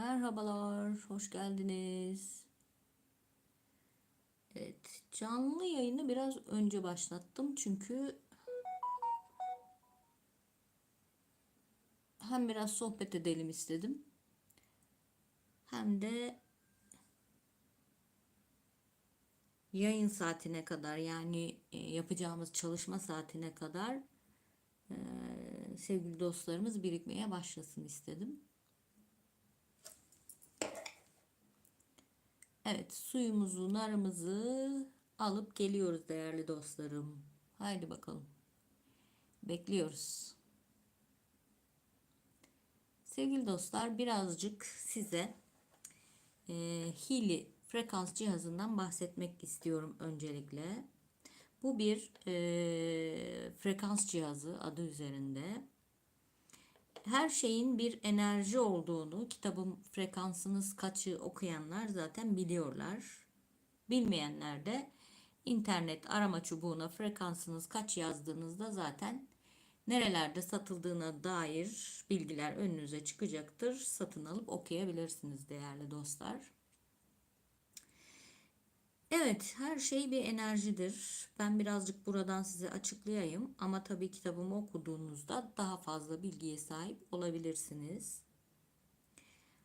Merhabalar, hoş geldiniz. Evet, canlı yayını biraz önce başlattım çünkü hem biraz sohbet edelim istedim. Hem de yayın saatine kadar yani e, yapacağımız çalışma saatine kadar e, sevgili dostlarımız birikmeye başlasın istedim. Evet, suyumuzu, narımızı alıp geliyoruz değerli dostlarım. Haydi bakalım. Bekliyoruz. Sevgili dostlar, birazcık size e, Hili frekans cihazından bahsetmek istiyorum öncelikle. Bu bir e, frekans cihazı adı üzerinde her şeyin bir enerji olduğunu kitabın frekansınız kaçı okuyanlar zaten biliyorlar. Bilmeyenler de internet arama çubuğuna frekansınız kaç yazdığınızda zaten nerelerde satıldığına dair bilgiler önünüze çıkacaktır. Satın alıp okuyabilirsiniz değerli dostlar. Evet, her şey bir enerjidir. Ben birazcık buradan size açıklayayım ama tabii kitabımı okuduğunuzda daha fazla bilgiye sahip olabilirsiniz.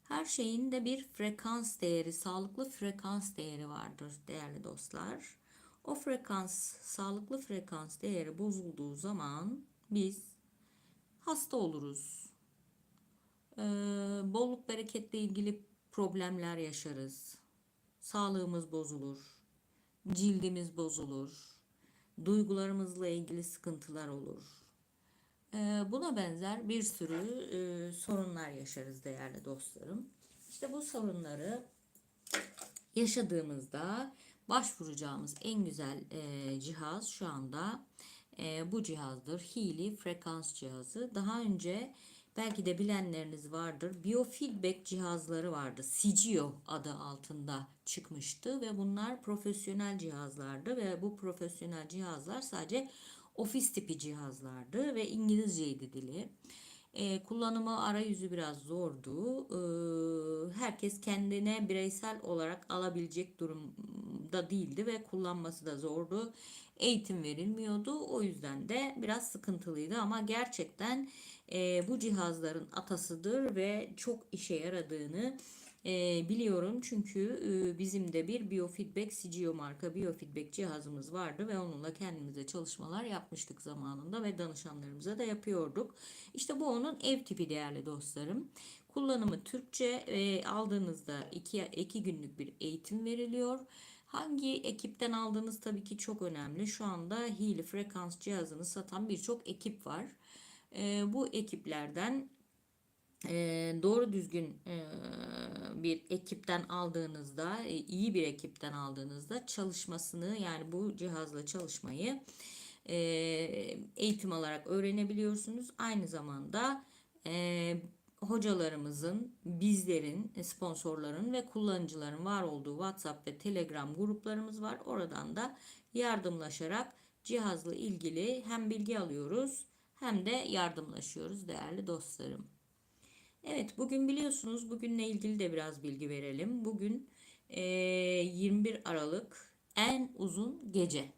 Her şeyin de bir frekans değeri, sağlıklı frekans değeri vardır değerli dostlar. O frekans, sağlıklı frekans değeri bozulduğu zaman biz hasta oluruz. Ee, bolluk bereketle ilgili problemler yaşarız. Sağlığımız bozulur cildimiz bozulur, duygularımızla ilgili sıkıntılar olur. Ee, buna benzer bir sürü e, sorunlar yaşarız değerli dostlarım. İşte bu sorunları yaşadığımızda başvuracağımız en güzel e, cihaz şu anda e, bu cihazdır. Healy frekans cihazı. Daha önce belki de bilenleriniz vardır. Biofeedback cihazları vardı. CGO adı altında çıkmıştı ve bunlar profesyonel cihazlardı ve bu profesyonel cihazlar sadece ofis tipi cihazlardı ve İngilizceydi dili. E, kullanımı arayüzü biraz zordu. E, herkes kendine bireysel olarak alabilecek durumda değildi ve kullanması da zordu. Eğitim verilmiyordu. O yüzden de biraz sıkıntılıydı ama gerçekten e, bu cihazların atasıdır ve çok işe yaradığını e, biliyorum. Çünkü e, bizim de bir biofeedback CGO marka biofeedback cihazımız vardı ve onunla kendimize çalışmalar yapmıştık zamanında ve danışanlarımıza da yapıyorduk. İşte bu onun ev tipi değerli dostlarım. Kullanımı Türkçe e, aldığınızda iki, iki günlük bir eğitim veriliyor. Hangi ekipten aldığınız tabii ki çok önemli. Şu anda Healy frekans cihazını satan birçok ekip var. E, bu ekiplerden e, doğru düzgün e, bir ekipten aldığınızda, e, iyi bir ekipten aldığınızda çalışmasını yani bu cihazla çalışmayı e, eğitim alarak öğrenebiliyorsunuz. Aynı zamanda e, hocalarımızın, bizlerin, sponsorların ve kullanıcıların var olduğu WhatsApp ve Telegram gruplarımız var. Oradan da yardımlaşarak cihazla ilgili hem bilgi alıyoruz hem de yardımlaşıyoruz değerli dostlarım. Evet bugün biliyorsunuz bugünle ilgili de biraz bilgi verelim. Bugün e, 21 Aralık en uzun gece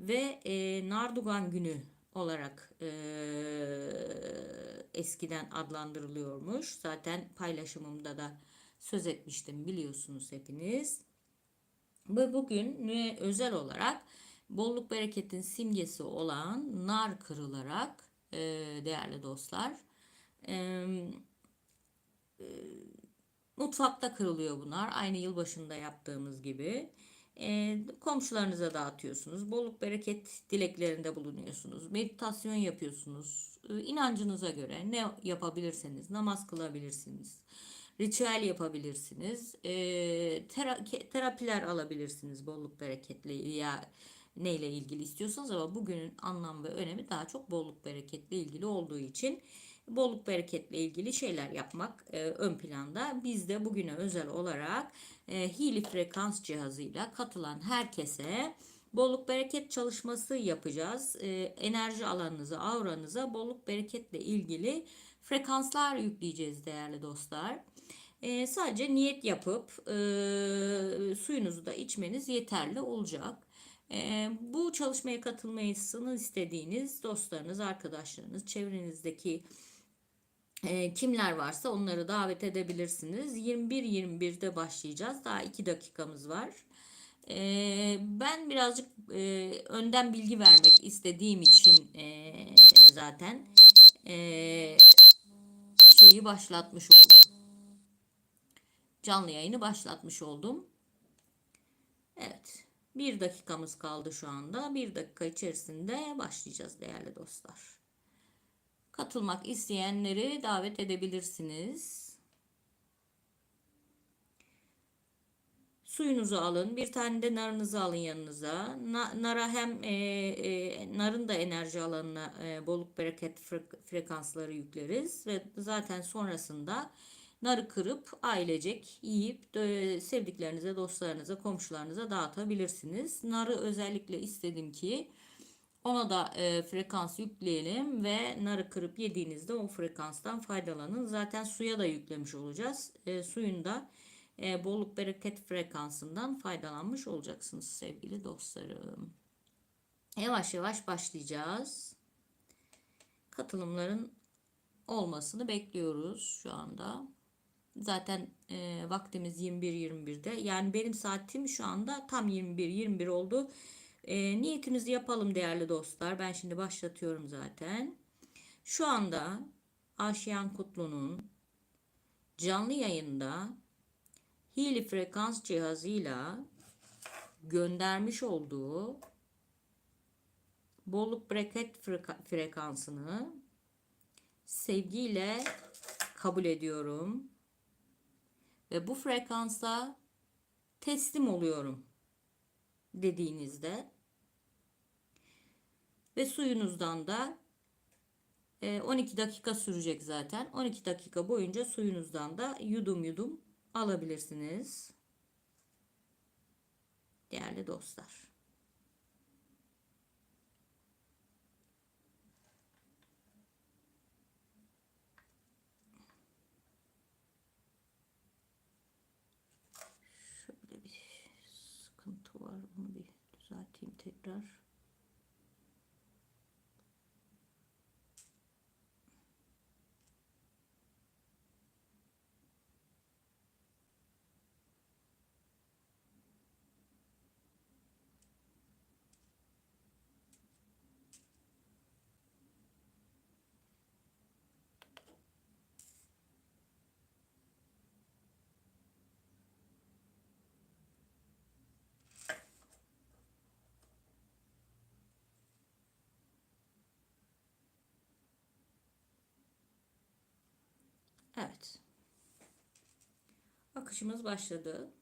ve e, Nardugan günü olarak e, eskiden adlandırılıyormuş. Zaten paylaşımımda da söz etmiştim biliyorsunuz hepiniz. Ve bugün özel olarak bolluk bereketin simgesi olan nar kırılarak e, değerli dostlar e, mutfakta kırılıyor bunlar. Aynı yılbaşında yaptığımız gibi. E, komşularınıza dağıtıyorsunuz. Bolluk bereket dileklerinde bulunuyorsunuz. Meditasyon yapıyorsunuz. E, inancınıza göre ne yapabilirseniz namaz kılabilirsiniz. Ritüel yapabilirsiniz. E, tera terapiler alabilirsiniz bolluk bereketle ya neyle ilgili istiyorsanız ama bugünün anlam ve önemi daha çok bolluk bereketle ilgili olduğu için bolluk bereketle ilgili şeyler yapmak e, ön planda. Biz de bugüne özel olarak e, Healy frekans cihazıyla katılan herkese bolluk bereket çalışması yapacağız. E, enerji alanınıza, auranıza bolluk bereketle ilgili frekanslar yükleyeceğiz değerli dostlar. E, sadece niyet yapıp e, suyunuzu da içmeniz yeterli olacak. E, bu çalışmaya katılmasını istediğiniz dostlarınız, arkadaşlarınız, çevrenizdeki e, kimler varsa onları davet edebilirsiniz. 21-21'de başlayacağız. Daha 2 dakikamız var. E, ben birazcık e, önden bilgi vermek istediğim için e, zaten e, şeyi başlatmış oldum. Canlı yayını başlatmış oldum. Evet. Bir dakikamız kaldı şu anda. Bir dakika içerisinde başlayacağız değerli dostlar. Katılmak isteyenleri davet edebilirsiniz. Suyunuzu alın. Bir tane de narınızı alın yanınıza. Na, nara hem e, e, narın da enerji alanına e, bolluk bereket frekansları yükleriz. Ve zaten sonrasında narı kırıp ailecek yiyip e, sevdiklerinize, dostlarınıza, komşularınıza dağıtabilirsiniz. Narı özellikle istedim ki ona da e, frekans yükleyelim ve narı kırıp yediğinizde o frekanstan faydalanın. Zaten suya da yüklemiş olacağız. E, suyun da e, bolluk bereket frekansından faydalanmış olacaksınız sevgili dostlarım. Yavaş yavaş başlayacağız. Katılımların olmasını bekliyoruz şu anda. Zaten e, vaktimiz 21-21'de. Yani benim saatim şu anda tam 21-21 oldu. E, niyetimizi yapalım değerli dostlar. Ben şimdi başlatıyorum zaten. Şu anda Aşiyan Kutlu'nun canlı yayında Hili frekans cihazıyla göndermiş olduğu bolluk bereket frekansını sevgiyle kabul ediyorum ve bu frekansa teslim oluyorum dediğinizde ve suyunuzdan da 12 e, dakika sürecek zaten. 12 dakika boyunca suyunuzdan da yudum yudum alabilirsiniz. Değerli dostlar. Şöyle bir sıkıntı var. Onu bir düzelteyim tekrar. Evet. Akışımız başladı.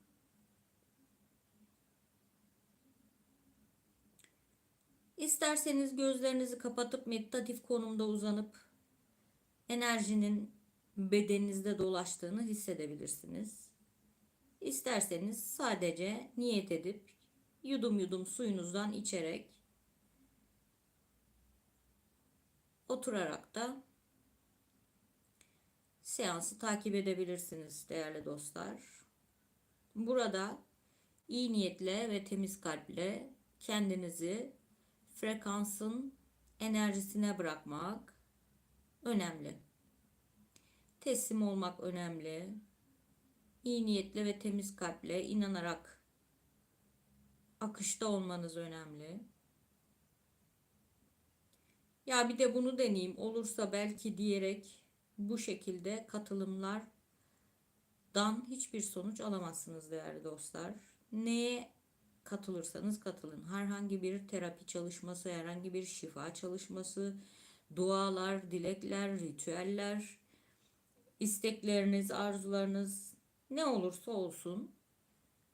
İsterseniz gözlerinizi kapatıp meditatif konumda uzanıp enerjinin bedeninizde dolaştığını hissedebilirsiniz. İsterseniz sadece niyet edip yudum yudum suyunuzdan içerek oturarak da seansı takip edebilirsiniz değerli dostlar. Burada iyi niyetle ve temiz kalple kendinizi frekansın enerjisine bırakmak önemli. Teslim olmak önemli. İyi niyetle ve temiz kalple inanarak akışta olmanız önemli. Ya bir de bunu deneyeyim olursa belki diyerek bu şekilde katılımlardan hiçbir sonuç alamazsınız değerli dostlar. Neye katılırsanız katılın. Herhangi bir terapi çalışması, herhangi bir şifa çalışması, dualar, dilekler, ritüeller, istekleriniz, arzularınız ne olursa olsun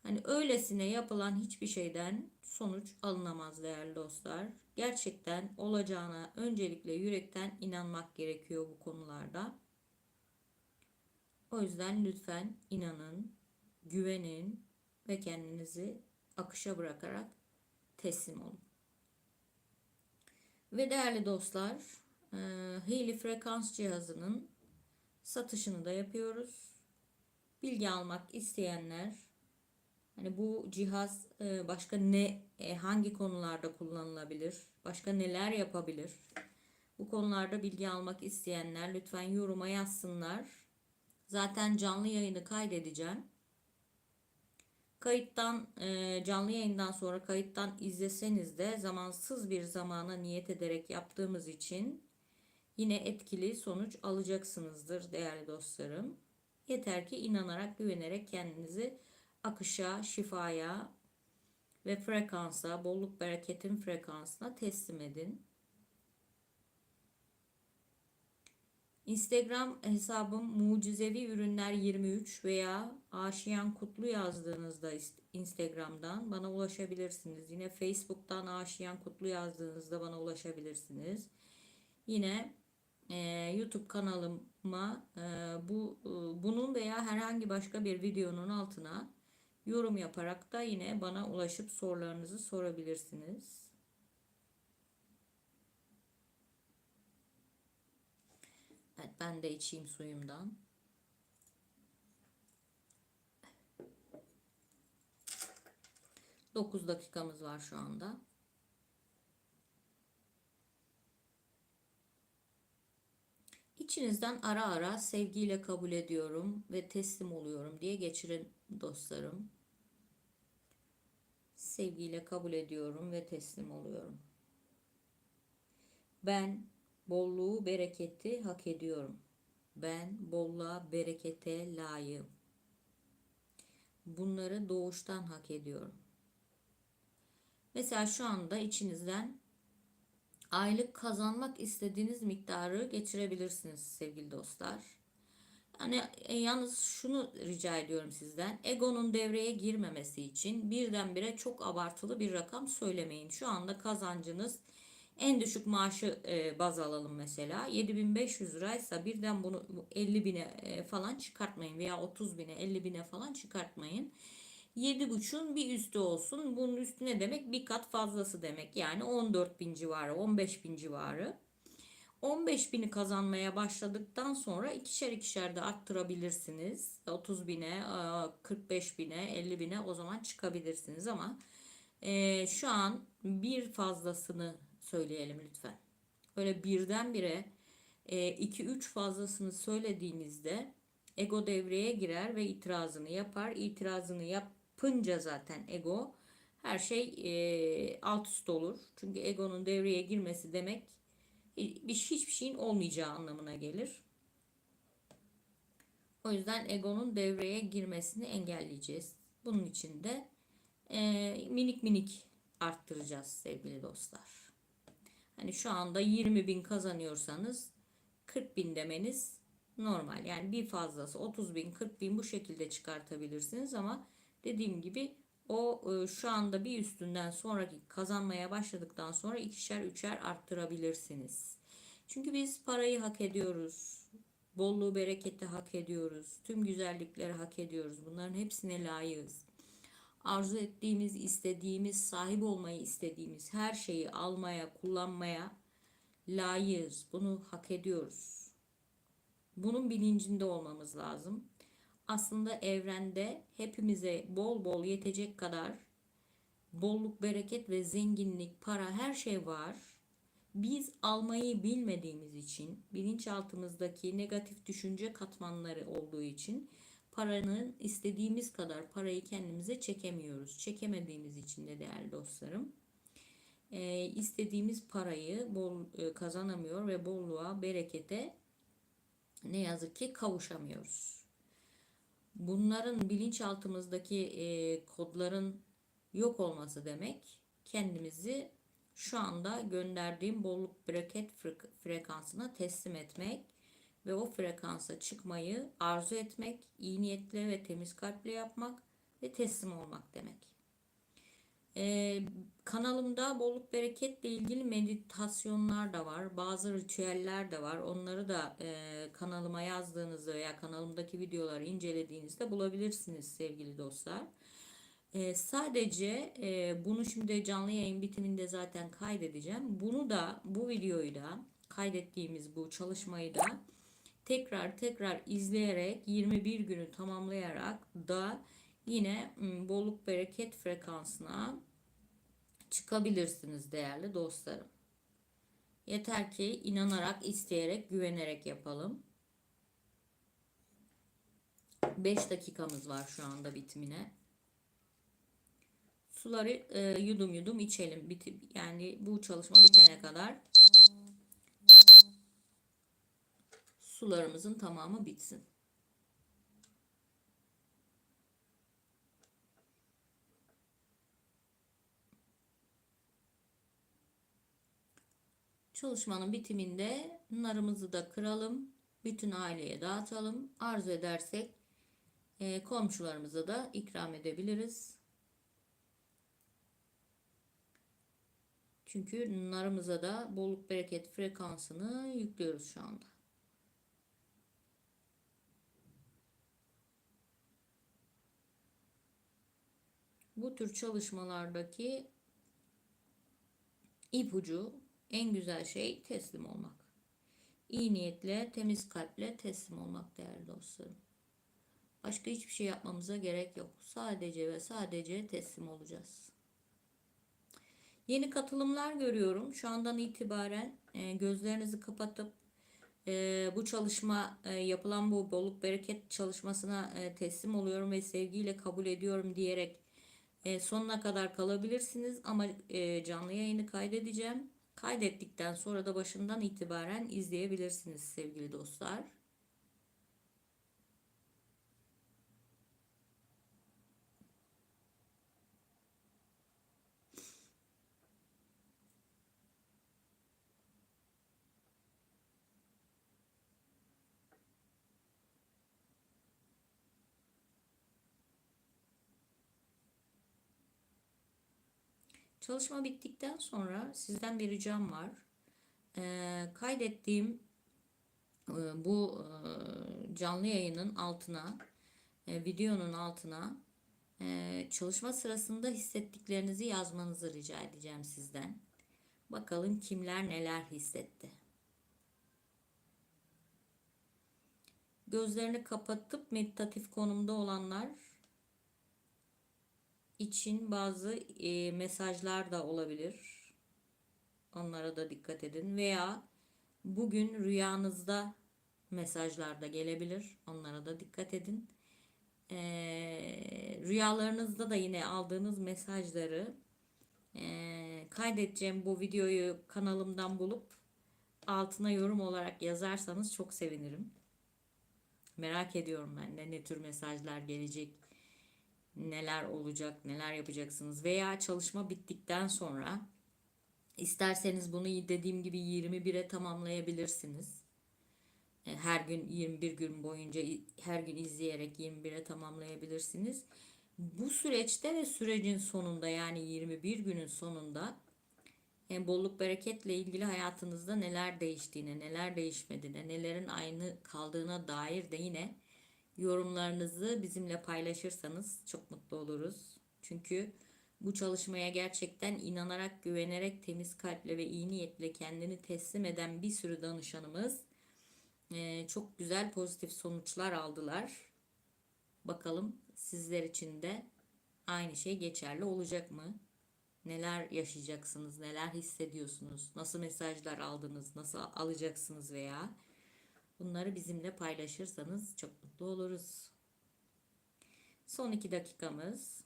hani öylesine yapılan hiçbir şeyden sonuç alınamaz değerli dostlar gerçekten olacağına öncelikle yürekten inanmak gerekiyor bu konularda. O yüzden lütfen inanın, güvenin ve kendinizi akışa bırakarak teslim olun. Ve değerli dostlar, Healy frekans cihazının satışını da yapıyoruz. bilgi almak isteyenler hani bu cihaz e, başka ne e, hangi konularda kullanılabilir? Başka neler yapabilir? Bu konularda bilgi almak isteyenler lütfen yoruma yazsınlar. Zaten canlı yayını kaydedeceğim. Kayıttan e, canlı yayından sonra kayıttan izleseniz de zamansız bir zamana niyet ederek yaptığımız için yine etkili sonuç alacaksınızdır değerli dostlarım. Yeter ki inanarak, güvenerek kendinizi akışa, şifaya ve frekansa, bolluk bereketin frekansına teslim edin. Instagram hesabım mucizevi ürünler 23 veya Aşiyan Kutlu yazdığınızda Instagram'dan bana ulaşabilirsiniz. Yine Facebook'tan Aşiyan Kutlu yazdığınızda bana ulaşabilirsiniz. Yine e, YouTube kanalıma e, bu e, bunun veya herhangi başka bir videonun altına yorum yaparak da yine bana ulaşıp sorularınızı sorabilirsiniz. Evet ben de içeyim suyumdan. Dokuz dakikamız var şu anda. İçinizden ara ara sevgiyle kabul ediyorum ve teslim oluyorum diye geçirin dostlarım. Sevgiyle kabul ediyorum ve teslim oluyorum. Ben bolluğu, bereketi hak ediyorum. Ben bolluğa, berekete layığım. Bunları doğuştan hak ediyorum. Mesela şu anda içinizden aylık kazanmak istediğiniz miktarı geçirebilirsiniz sevgili dostlar. Yani e, yalnız şunu rica ediyorum sizden. Egonun devreye girmemesi için birdenbire çok abartılı bir rakam söylemeyin. Şu anda kazancınız en düşük maaşı e, baz alalım mesela. 7500 liraysa birden bunu 50 bine e, falan çıkartmayın veya 30 bine 50 bine falan çıkartmayın. 7.5'un bir üstü olsun. Bunun üstü ne demek? Bir kat fazlası demek. Yani 14 bin civarı, 15 bin civarı. 15 bini kazanmaya başladıktan sonra ikişer ikişer de arttırabilirsiniz. 30 bine, 45 bine, 50 bine o zaman çıkabilirsiniz ama e, şu an bir fazlasını söyleyelim lütfen. Böyle birdenbire 2-3 e, fazlasını söylediğinizde ego devreye girer ve itirazını yapar. İtirazını yapınca zaten ego her şey e, alt üst olur. Çünkü egonun devreye girmesi demek hiçbir şeyin olmayacağı anlamına gelir. O yüzden egonun devreye girmesini engelleyeceğiz. Bunun için de e, minik minik arttıracağız sevgili dostlar. Hani şu anda 20 bin kazanıyorsanız 40 bin demeniz normal. Yani bir fazlası 30 bin 40 bin bu şekilde çıkartabilirsiniz ama dediğim gibi o e, şu anda bir üstünden sonraki kazanmaya başladıktan sonra ikişer üçer arttırabilirsiniz. Çünkü biz parayı hak ediyoruz. Bolluğu bereketi hak ediyoruz. Tüm güzellikleri hak ediyoruz. Bunların hepsine layığız arzu ettiğimiz, istediğimiz, sahip olmayı istediğimiz her şeyi almaya, kullanmaya layığız. Bunu hak ediyoruz. Bunun bilincinde olmamız lazım. Aslında evrende hepimize bol bol yetecek kadar bolluk, bereket ve zenginlik, para her şey var. Biz almayı bilmediğimiz için, bilinçaltımızdaki negatif düşünce katmanları olduğu için paranın istediğimiz kadar parayı kendimize çekemiyoruz. Çekemediğimiz için de değerli dostlarım e, istediğimiz parayı bol e, kazanamıyor ve bolluğa, berekete ne yazık ki kavuşamıyoruz. Bunların bilinçaltımızdaki e, kodların yok olması demek kendimizi şu anda gönderdiğim bolluk bereket frekansına teslim etmek ve o frekansa çıkmayı arzu etmek, iyi niyetle ve temiz kalple yapmak ve teslim olmak demek. Ee, kanalımda bolluk bereketle ilgili meditasyonlar da var. Bazı ritüeller de var. Onları da e, kanalıma yazdığınızda veya kanalımdaki videoları incelediğinizde bulabilirsiniz sevgili dostlar. E, sadece e, bunu şimdi canlı yayın bitiminde zaten kaydedeceğim. Bunu da bu videoyu da kaydettiğimiz bu çalışmayı da tekrar tekrar izleyerek 21 günü tamamlayarak da yine bolluk bereket frekansına çıkabilirsiniz değerli dostlarım. Yeter ki inanarak, isteyerek, güvenerek yapalım. 5 dakikamız var şu anda bitimine. Suları e, yudum yudum içelim. Biti, yani bu çalışma bitene kadar sularımızın tamamı bitsin. Çalışmanın bitiminde narımızı da kıralım. Bütün aileye dağıtalım. Arzu edersek e, komşularımıza da ikram edebiliriz. Çünkü narımıza da bolluk bereket frekansını yüklüyoruz şu anda. Bu tür çalışmalardaki ipucu en güzel şey teslim olmak. İyi niyetle, temiz kalple teslim olmak değerli dostlarım. Başka hiçbir şey yapmamıza gerek yok. Sadece ve sadece teslim olacağız. Yeni katılımlar görüyorum. Şu andan itibaren e, gözlerinizi kapatıp e, bu çalışma e, yapılan bu bolluk bereket çalışmasına teslim oluyorum ve sevgiyle kabul ediyorum diyerek sonuna kadar kalabilirsiniz. Ama canlı yayını kaydedeceğim. Kaydettikten sonra da başından itibaren izleyebilirsiniz sevgili dostlar. Çalışma bittikten sonra sizden bir ricam var. Ee, kaydettiğim e, bu e, canlı yayının altına, e, videonun altına e, çalışma sırasında hissettiklerinizi yazmanızı rica edeceğim sizden. Bakalım kimler neler hissetti. Gözlerini kapatıp meditatif konumda olanlar için bazı e, mesajlar da olabilir. Onlara da dikkat edin. Veya bugün rüyanızda mesajlar da gelebilir. Onlara da dikkat edin. E, rüyalarınızda da yine aldığınız mesajları e, kaydedeceğim bu videoyu kanalımdan bulup altına yorum olarak yazarsanız çok sevinirim. Merak ediyorum ben de ne tür mesajlar gelecek neler olacak, neler yapacaksınız veya çalışma bittikten sonra isterseniz bunu dediğim gibi 21'e tamamlayabilirsiniz. E, her gün 21 gün boyunca her gün izleyerek 21'e tamamlayabilirsiniz. Bu süreçte ve sürecin sonunda yani 21 günün sonunda yani e, bolluk bereketle ilgili hayatınızda neler değiştiğine, neler değişmediğine, nelerin aynı kaldığına dair de yine yorumlarınızı bizimle paylaşırsanız çok mutlu oluruz. Çünkü bu çalışmaya gerçekten inanarak, güvenerek, temiz kalple ve iyi niyetle kendini teslim eden bir sürü danışanımız çok güzel pozitif sonuçlar aldılar. Bakalım sizler için de aynı şey geçerli olacak mı? Neler yaşayacaksınız, neler hissediyorsunuz, nasıl mesajlar aldınız, nasıl alacaksınız veya Bunları bizimle paylaşırsanız çok mutlu oluruz. Son iki dakikamız.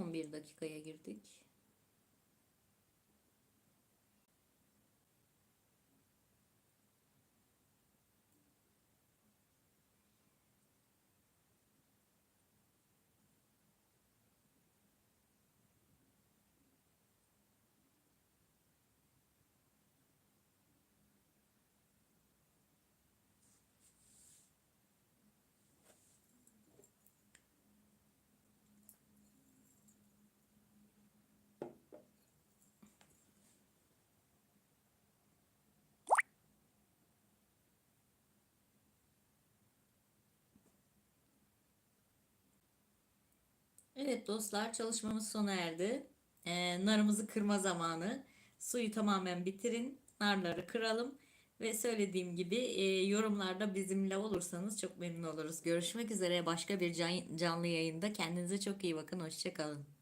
Son bir dakikaya girdik. Evet dostlar çalışmamız sona erdi. Ee, narımızı kırma zamanı. Suyu tamamen bitirin. Narları kıralım. Ve söylediğim gibi e, yorumlarda bizimle olursanız çok memnun oluruz. Görüşmek üzere başka bir can- canlı yayında. Kendinize çok iyi bakın. Hoşçakalın.